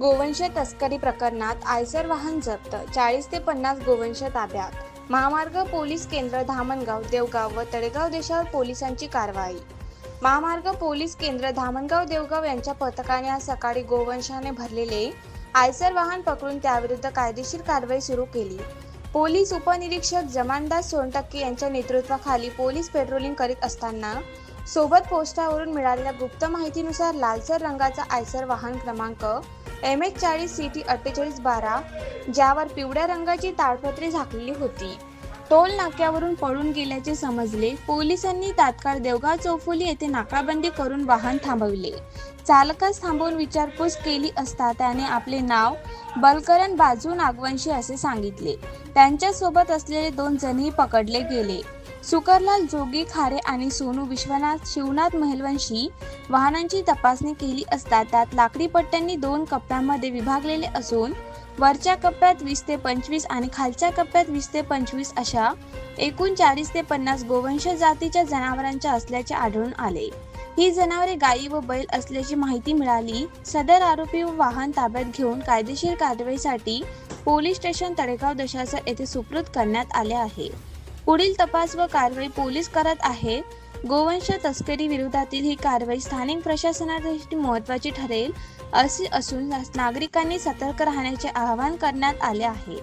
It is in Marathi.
गोवंश तस्करी प्रकरणात आयसर वाहन जप्त चाळीस ते पन्नास गोवंश ताब्यात. महामार्ग पोलीस केंद्र धामणगाव देवगाव व तळेगाव देशावर पोलिसांची कारवाई. महामार्ग पोलीस केंद्र धामणगाव देवगाव यांच्या पथकाने आज सकाळी गोवंशाने भरलेले आयसर वाहन पकडून त्याविरुद्ध कायदेशीर कारवाई सुरू केली. पोलीस उपनिरीक्षक जमानदास सोनटक्के यांच्या नेतृत्वाखाली पोलीस पेट्रोलिंग करीत असताना सोबत पोस्टावरून मिळालेल्या गुप्त माहितीनुसार लालसर रंगाचा आयसर वाहन क्रमांक एम एच चाळीस सी टी अठ्ठेचाळीस बारा ज्यावर पिवळ्या रंगाची ताडपत्री झाकलेली होती. टोल नाक्यावरून पळून गेल्याचे समजले पोलिसांनी तात्काळ देवगाव चौफुली येथे नाकाबंदी करून वाहन थांबविले. चालकास थांबवून विचारपूस केली असता त्याने आपले नाव बलकरण बाजू नागवंशी असे सांगितले. त्यांच्यासोबत असलेले दोन जणही पकडले गेले. सुकरलाल जोगी खारे आणि सोनू विश्वनाथ शिवनाथ महलवंशी वाहनांची तपासणी केली असता त्यात लाकडी पट्ट्यांनी दोन कप्प्यांमध्ये विभागलेले असून वरच्या कप्प्यात वीस ते पंचवीस आणि खालच्या कप्प्यात वीस ते पंचवीस अशा एकूण चाळीस ते पन्नास गोवंश जातीच्या जनावरांच्या असल्याचे आढळून आले. ही जनावरे गायी व बैल असल्याची माहिती मिळाली. सदर आरोपी व वाहन ताब्यात घेऊन कायदेशीर कारवाईसाठी पोलीस स्टेशन तळेगाव दशासर येथे सुपूर्द करण्यात आले आहे. पुढील तपास व कारवाई पोलीस करत आहेत गोवंश तस्करी विरोधातील ही कारवाई स्थानिक प्रशासनासाठी महत्त्वाची ठरेल असे असून नागरिकांनी सतर्क राहण्याचे आवाहन करण्यात आले आहे.